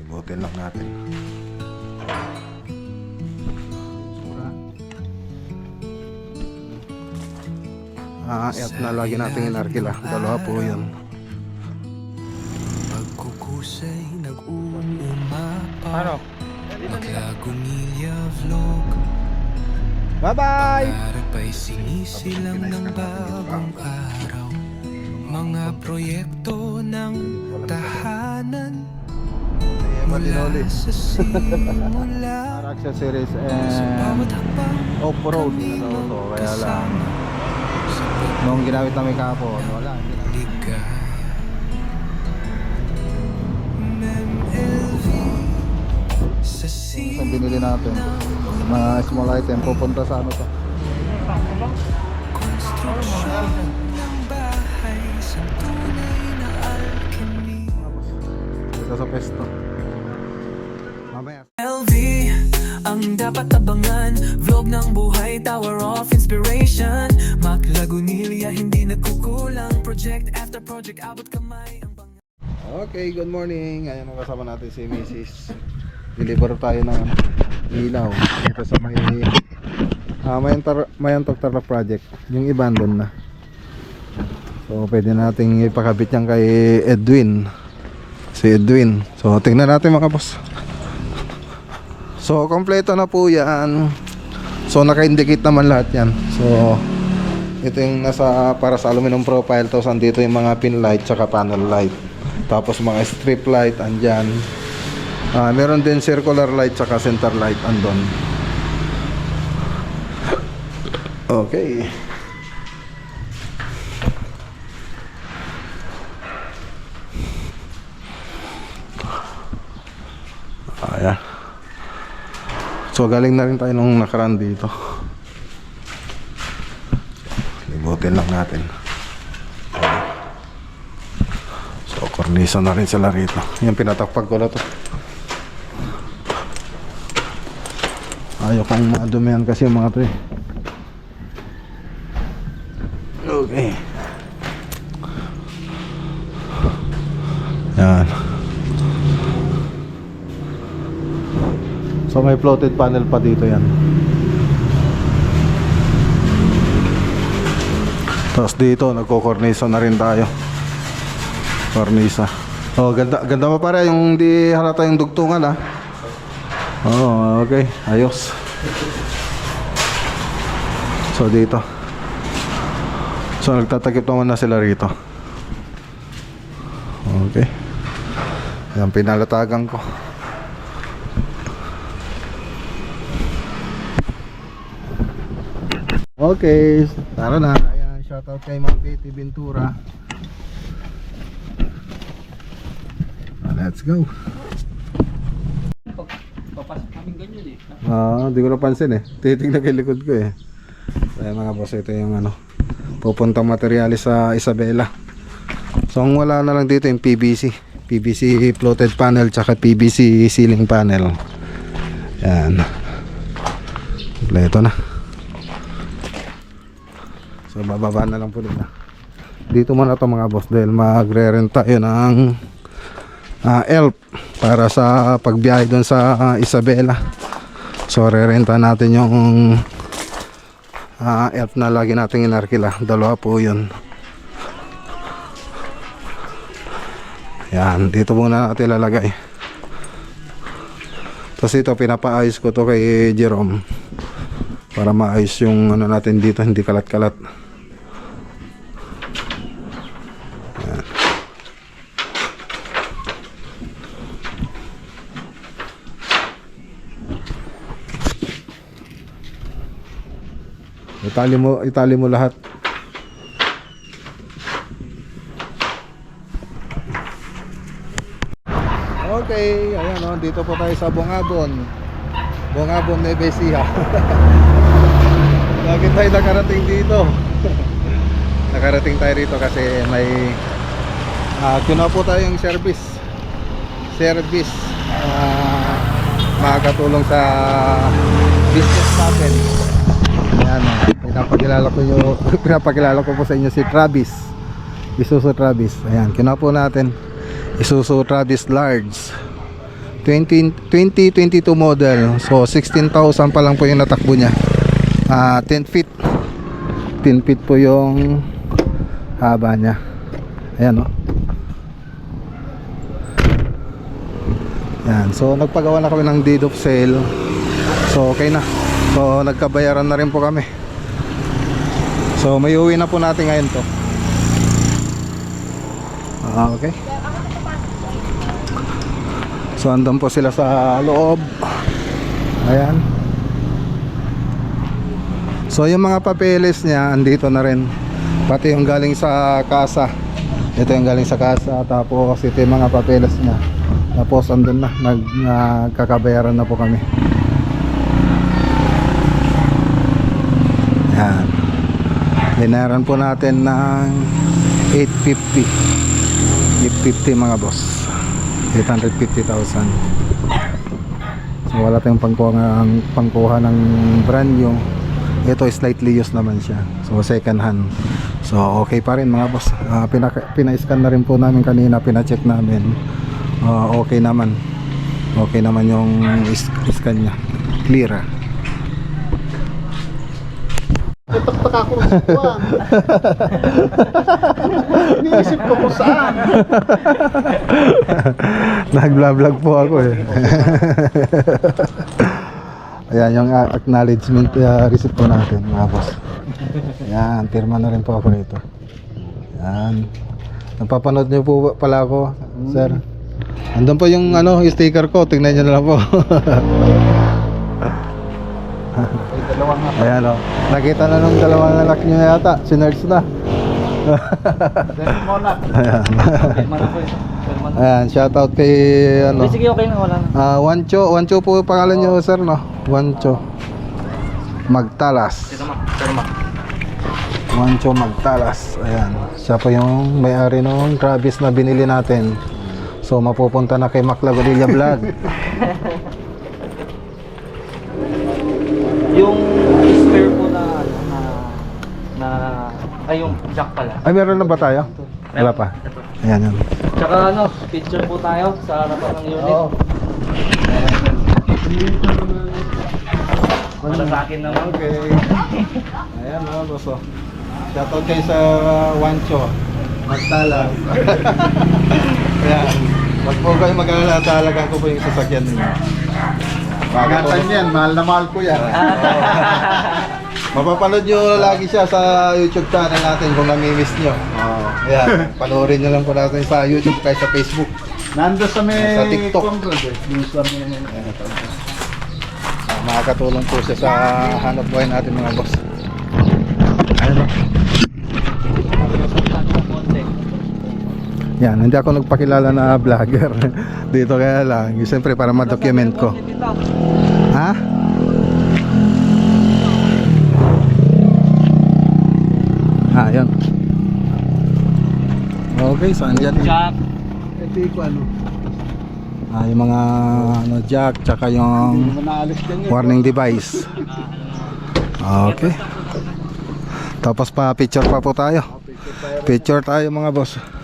Libutin lang natin. Ah, at na lagi nating inarkila. Dalawa po yun. Pagkukusay nag-uumapa Ano? Maglagumilya vlog Bye-bye! Para pa'y sinisilang ng bagong araw Mga proyekto ng tahanan Action series Sa and off-road. Ano to, kaya lang. Nung ginamit namin kahapon, wala. hindi Sa binili natin. Mga small item, pupunta sa ano to. Sa pesto. Ang dapat abangan Vlog ng buhay, tower of inspiration Mac Lagunilla, hindi nagkukulang Project after project, abot kamay ang bang Okay, good morning. Ayan ang kasama natin si Mrs. Deliver tayo ng ilaw dito sa may ah, Mayantar, Mayantog Tarlac Project. Yung iba andun na. So, pwede nating ipakabit yan kay Edwin. Si Edwin. So, tingnan natin mga boss. So, kompleto na po yan. So, naka-indicate naman lahat yan. So, ito yung nasa para sa aluminum profile. Tapos, andito yung mga pin light tsaka panel light. Tapos, mga strip light andyan. Ah, meron din circular light tsaka center light andon. Okay. So galing na rin tayo nung nakaraan dito. Libutin lang natin. So kornisa na rin sila rito. Yung pinatakpag ko na to. Ayaw kong madumihan kasi yung mga to eh. Okay. Yan. So may floated panel pa dito yan. Tapos dito nagko-cornisa na rin tayo. Cornisa. Oh, ganda ganda pa pare yung di halata yung dugtungan ah. Oh, okay. Ayos. So dito. So nagtatakip naman na sila rito. Okay. Yan pinalatagan ko. Okay, tara na. Ayan, shoutout kay Ma'am Betty Ventura. Let's go. Papasok namin ganyan eh. Ah, di ko napansin eh. Titignan kay likod ko eh. Kaya mga boss, ito yung ano, pupuntang materyales sa Isabela. So, ang wala na lang dito yung PVC. PVC floated panel tsaka PVC ceiling panel. Yan. Kompleto na. So, bababa na lang po nila. Dito muna to mga boss dahil magre-rent ng ah, ELP para sa pagbiyahe doon sa ah, Isabela. So rerenta natin yung ah, elf na lagi nating inarkila. Dalawa po yun. Yan, dito muna natin lalagay. Tapos ito, pinapaayos ko to kay Jerome. Para maayos yung ano natin dito, hindi kalat-kalat. Itali mo, itali mo lahat. Okay, ayan o, dito po tayo sa Bongabon. Bongabon Nevesia. Lagi tayo nakarating dito. nakarating tayo rito kasi may uh, kinuha po tayong service. Service ah, makakatulong sa business natin. Pinapakilala ko yung pinapakilala ko po sa inyo si Travis. Isuzu Travis. Ayan, kinuha po natin Isuzu Travis Large 20, 2022 model. So 16,000 pa lang po yung natakbo niya. Ah, 10 feet. 10 feet po yung haba niya. Ayan oh. Yan. So nagpagawa na kami ng deed of sale. So okay na. So nagkabayaran na rin po kami. So may uwi na po natin ngayon to. Ah, okay. So andun po sila sa loob. Ayan. So yung mga papeles niya andito na rin. Pati yung galing sa kasa. Ito yung galing sa kasa tapos ito yung mga papeles niya. Tapos andun na nag nagkakabayaran na po kami. Yan. Binayaran po natin ng 850. 850 mga boss. 850,000. So wala tayong pangkuha ng pangkuha ng brand new. Ito slightly used naman siya. So second hand. So okay pa rin mga boss. Uh, pinaka, pina-scan na rin po namin kanina, pina-check namin. Ah, okay naman. Okay naman yung scan niya. Clear. ah. Buwan. Iniisip ko kung saan. Nag-vlog po ako eh. Ayan yung acknowledgement uh, receipt po natin mga boss. Ayan, pirma na rin po ako rito. Ayan. Napapanood niyo po pala ako, sir. Andun po yung ano, sticker ko. Tingnan niyo na lang po. Ayan o. Nakita na nung dalawang anak niyo yata. Sinerge na. Ayan. Pirma na na. Ayan, shoutout kay ano. Sige, okay na. Wala na. Ah, Wancho, Wancho po pangalan niyo, sir, no? Wancho. Magtalas. Ito ma. Pero ma. Wancho Magtalas. Ayan. Siya po yung may-ari nung Travis na binili natin. So mapupunta na kay Mac Lagodilla Vlog. Yung spare po na, ano, na, na, ay yung jack pala. Ay, meron na ba tayo? Wala pa. Ito. Ayan, yan. Tsaka ano, picture po tayo sa harapan ng unit. Oo. Para sa akin naman. Okay. Ayan, mga boss. oh. Shoutout kayo sa Wancho. Magtalas. Ayan. Wag po kayo mag-alala. Talagang ko po yung sasakyan ninyo. Ingatan yan, mahal na mahal ko yan. Mapapanood nyo lagi siya sa YouTube channel natin kung namimiss nyo. Oo. Ayan, panoorin nyo lang po natin sa YouTube kaya sa Facebook. Nando sa may Sa TikTok. Conrad eh. Yung sa may... Ah, makakatulong po siya sa hanap buhay natin mga boss. Ayun o. Yan, hindi ako nagpakilala na vlogger. Dito kaya lang, siyempre para ma-document ko. Ha? Ah, yun. Okay, saan dyan? Jack. Ito ko ano. Ah, yung mga ano, jack, tsaka yung warning device. Okay. Tapos pa picture pa po tayo. Picture tayo mga boss.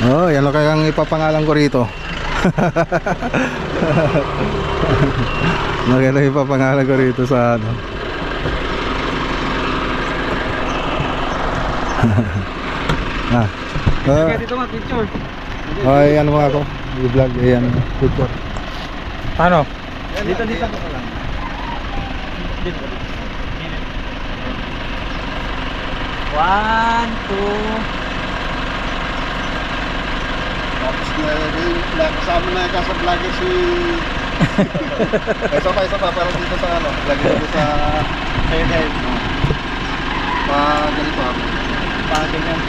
Oh, yan lang kayang ipapangalan ko rito. Maganda ipapangalan ko rito sa ano. ah. Ah. dito ma, picture. Ay, ano mga ako? I-vlog, ayan, picture. Paano? Dito, dito. Dito. One, two, Tapos na, na kasama na ka sa vlogger si... isa pa, isa pa, pero dito sa ano, lagi dito sa Hey, hey. pa ganito ako. Parang ganyan.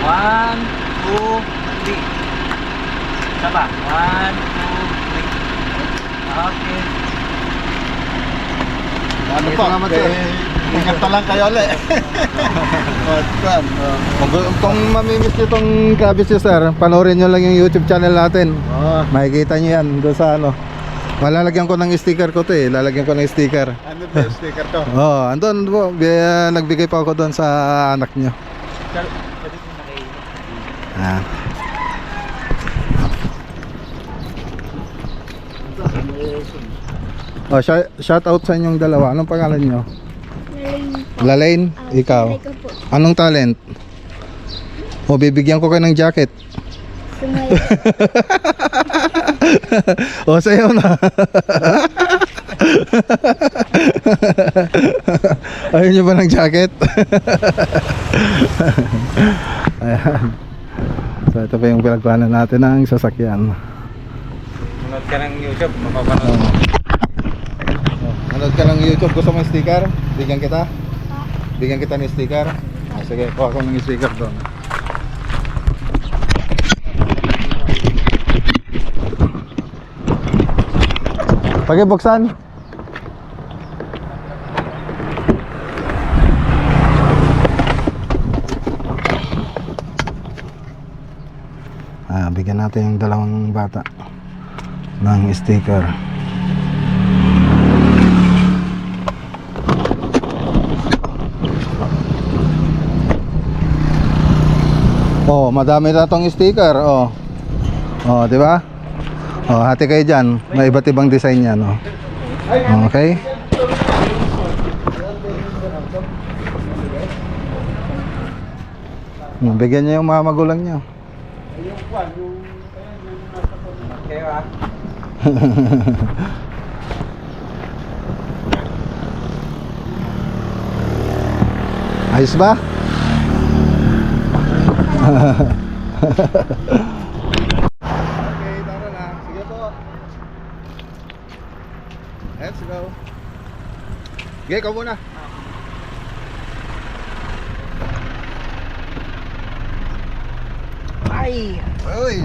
One, two, three. Isa pa. One, two, three. Okay. Ano pa? Eh, sir. Ingat na lang kayo ulit. But, oh. Kung, kung mamimiss nyo itong nyo, sir, panoorin nyo lang yung YouTube channel natin. Oh. Makikita nyo yan doon sa ano, Malalagyan ko ng sticker ko to eh. Lalagyan ko ng sticker. Ano ba yung sticker to? Oh, andun po. Bi- nagbigay pa ako doon sa anak nyo. Ah. Oh, shout out sa inyong dalawa. Anong pangalan nyo? Lalain Ah, ikaw. Anong talent? O, bibigyan ko kayo ng jacket. O, sayo na. Ayun nyo ba ng jacket? Ayan. So, ito pa yung pinagplano natin ng sasakyan. Manood ka ng YouTube, mapapanood. Oh, Manood ka ng YouTube. Gusto mo yung sticker? Bigyan kita? Bigyan kita ng sticker? Ah, sige, kuha ko ng sticker doon. Pakibuksan. Ah, bigyan natin yung dalawang bata ng sticker. Oh, madami na tong sticker, oh. Oh, 'di ba? Oh, hati kayo diyan. May iba't ibang design 'yan, oh. Okay? Hmm, Bigyan niyo yung mga magulang niyo. Okay ba? Ayos ba? Okay, tara na. Sige po. Let's go. Sige, ikaw muna. Ay! Uy!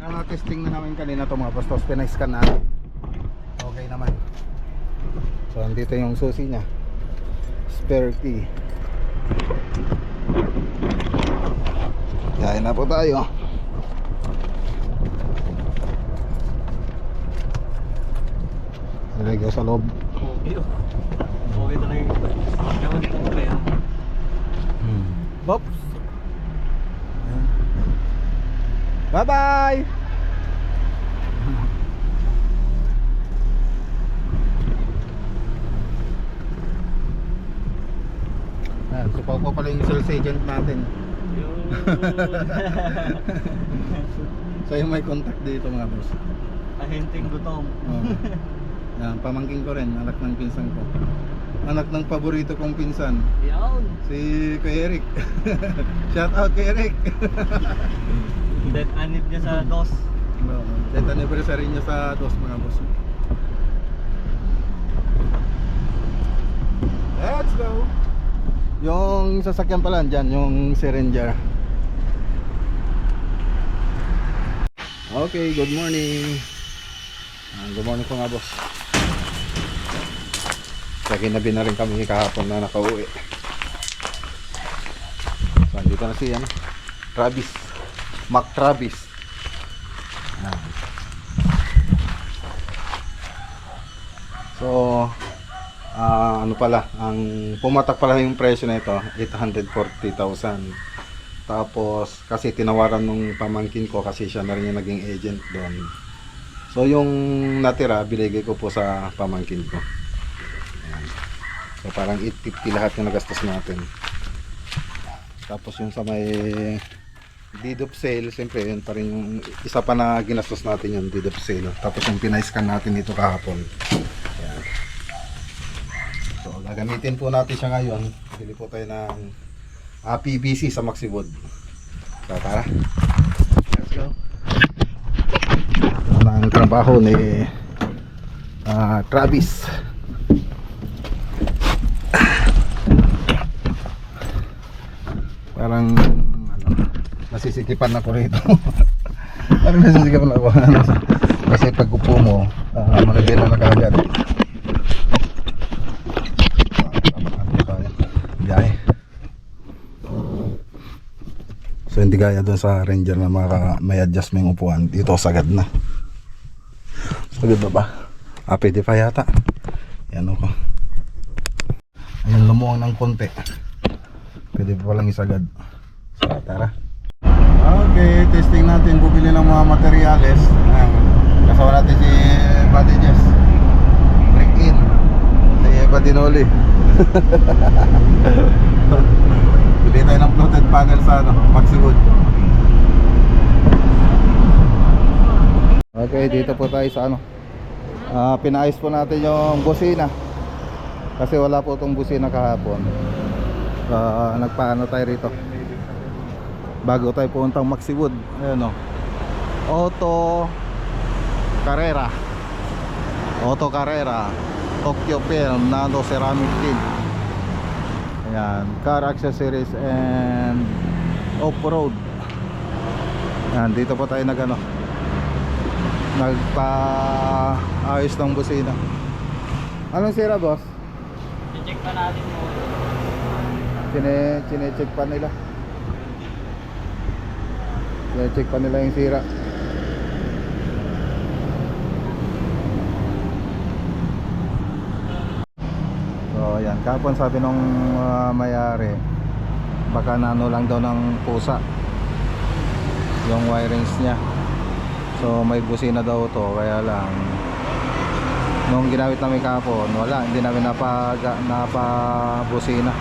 Na-testing na namin kanina ito mga bastos. Pinay-scan natin. Okay naman. So, andito yung susi niya spare key Yain na po tayo. Ilagay ko sa loob. Okay. Talaga yung hmm. Bops Bye bye Ayan, so pa pala yung sales agent natin So yung may contact dito mga boss Ahenting gutom. Oh. Yan, pamangking ko rin, anak ng pinsan ko. Anak ng paborito kong pinsan, Yan. si Kuya Eric. Shout out kay Eric. Dead anib niya sa dos. no, death anniversary niya sa dos mga boss. Let's go. Yung sasakyan pala dyan, yung Serenger. Okay, good morning. Ah, good morning po nga boss. Kaya ginabi na rin kami kahapon na nakauwi. So, andito na si ano, Travis. Mac Travis. Ah. So, ah, ano pala, ang pumatak pala yung presyo na ito, 840,000. Tapos, kasi tinawaran nung pamangkin ko kasi siya na rin yung naging agent doon. So, yung natira, binigay ko po sa pamangkin ko. Ayan. So, parang 850 lahat yung nagastos natin. Tapos yung sa may deed of sale, siyempre yun pa rin yung isa pa na ginastos natin yung deed of sale. Tapos yung pinaiskan natin dito kahapon. Gagamitin po natin siya ngayon. Bili po tayo ng ah, PVC sa Maxiwood. So, tara. Let's go. Ito na ang trabaho ni ah, Travis. Parang ano, nasisikipan ako rito. Parang nasisikipan ako. Kasi pag upo mo, uh, managila na kagad. Biyahe. So hindi gaya doon sa Ranger na maka, may adjust mo yung upuan. Dito sagad na. Pagod ba ba? Ah, pwede pa yata. Yan ako. Ayan, lumuwang ng konti. Pwede pa palang isagad. So, tara. Okay, testing natin. Bumili ng mga materyales. Ayan, kasama natin si Buddy Jess. Break in. Si Eva Dinoli. Bili tayo ng floated panel sa ano, Maxwood. Okay, dito po tayo sa ano. Ah, pinaayos po natin yung busina. Kasi wala po itong busina kahapon. Ah, nagpaano tayo rito. Bago tayo puntang Maxiwood. Ayun o. Auto Carrera. Auto Carrera. Tokyo Film Nano Ceramic Tin. Ayan, car accessories and off-road. Ayan, dito po tayo nag ano, nagpa-ayos ng busina. Anong sira, boss? I-check pa natin mo. Chine, chine-check pa nila. Chine-check pa nila yung sira. So, ayan. Kapon sabi nung ah, may-ari, baka nano lang daw ng pusa yung wirings niya. So, may busina daw to, kaya lang nung ginamit namin kapon, wala, hindi namin napag, napabusina.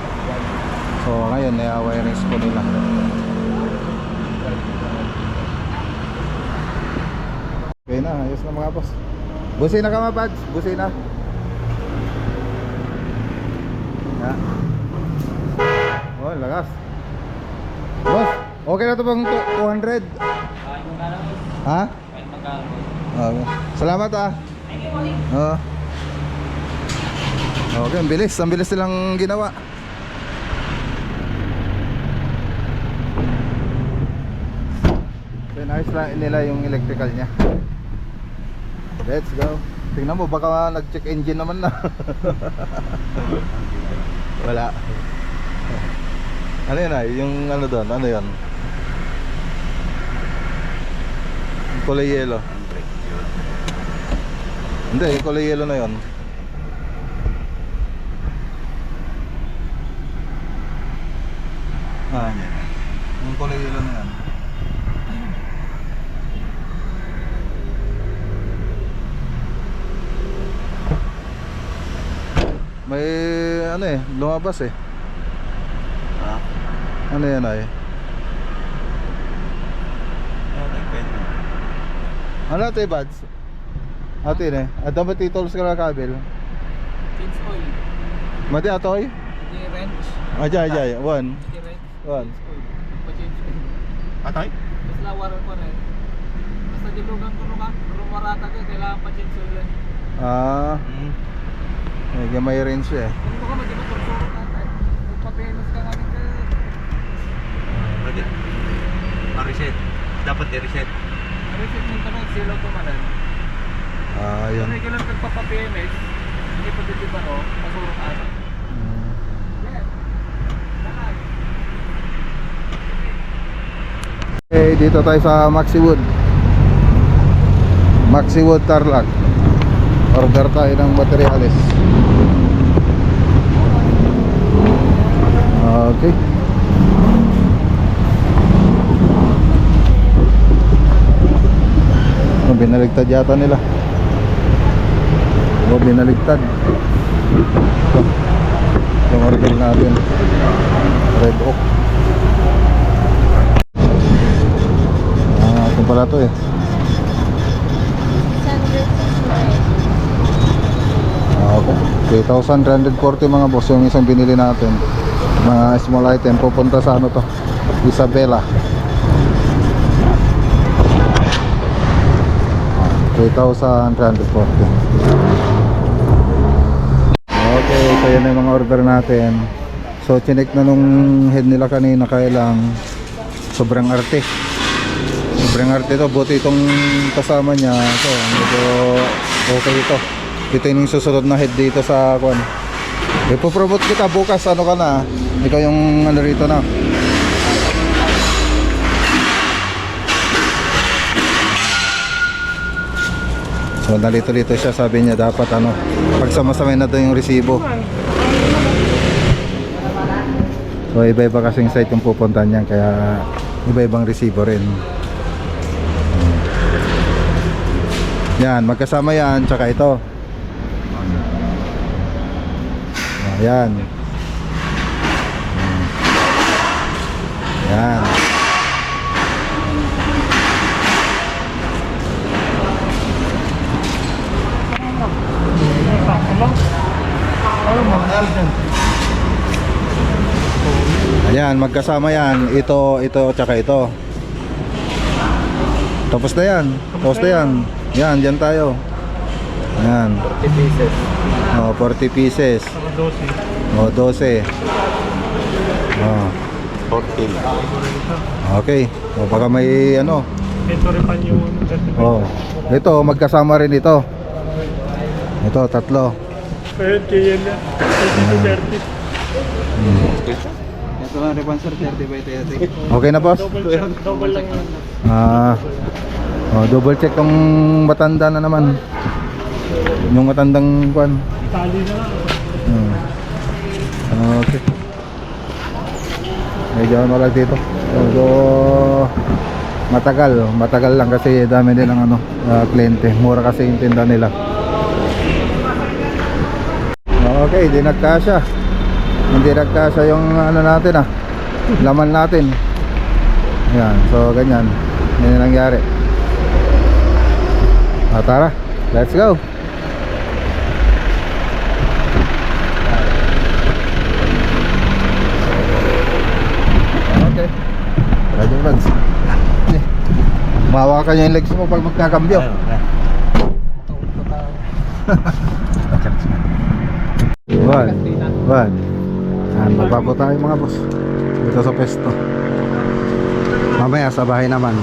So ngayon, na-wirings po nila. Okay na, ayos na mga boss. Busina ka mga pads, busina. Ya. Oh, lagas. Boss, okay na to bang to- 200? Kain mo ka lang. Ha? Okay. Salamat ah. Oo. Okay, ang bilis. Ang bilis silang ginawa. So, inayos lang nila yung electrical niya. Let's go. Tingnan mo, baka nag-check engine naman na. Wala. Ano yun ay? Yung ano doon? Ano yun? Kulay yellow. Hindi, yung kulay yellow na yun. Ah, yung kulay yellow na yan. May ano eh, lumabas eh. Ha? Ano yan ay? Ano ito eh, buds? Atin eh. At dapat titools ka na kabel. Change oil. Mati atoy? Hindi wrench. Ajay, ajay. One. One. Oil. Oil. Atay? Basta lawaran ko rin. Basta dilugan ko nung rumarata ka, kailangan pa-change oil lang. Ah, Hmm. Gamay eh. Kung magpapelos ka kami ka. Pwede. reset Dapat i-reset. Reset nun, zero to manan. Ah, Yung yun. regular nagpapa-PMS, hindi pa dito o, pasuro ka. Mm. Yeah. Lahat. Okay, dito tayo sa Maxiwood. Maxiwood Tarlac. Order tayo ng materials. Okay. Oh, binaligtad yata nila. Oh, binaligtad. Ito. Yung order natin. Red Oak. Ah, ito pala to eh. 3,340 mga boss yung isang binili natin. Mga small item pupunta sa ano to? Isabela. Ah, 3,340. Okay, so yan yung mga order natin. So chinek na nung head nila kanina kailang sobrang arte. Sobrang arte to, buti itong kasama niya. So, medyo okay ito. Ito yung susunod na head dito sa kwan. Ipopromote kita bukas, ano ka na? Ikaw yung ano rito na. So nalito-lito siya, sabi niya dapat ano, pagsamasamain na daw yung resibo. So iba-iba kasing site yung pupuntahan niyan kaya iba-ibang resibo rin. Yan, magkasama yan, tsaka ito. Ayan. Yan. Ayan, magkasama yan. Ito, ito, tsaka ito. Tapos na yan. Tapos na yan. Yan, dyan tayo. Ayan. 40 pieces. Oh, 40 pieces. Oh, 12. Oh. 14. Okay. O baka may ano. Ito rin pa yung Oh. Ito, magkasama rin ito. Ito, tatlo. Ayun, KL yan. 30 Ito nga, Repansar 30 by 30. Okay na, boss? Double check, double lang. Ah. Oh, double check tong matanda na naman. Yung matandang kwan. Tali na lang. Hmm. Okay. Medyo ano lang dito. So, matagal. Matagal lang kasi dami din ang ano, ah, kliyente. Mura kasi yung tinda nila. Okay, di nagkasya. Hindi nagkasya yung ano natin ah. Laman natin. Ayan, so ganyan. Yan yung nangyari. Ah, tara, let's go. Okay. Radyo vlogs. Eh, Niya yung legs mo pag magkakambyo. One. One. Yan, magpapo tayo mga boss. Dito sa pesto. Mamaya sa bahay naman.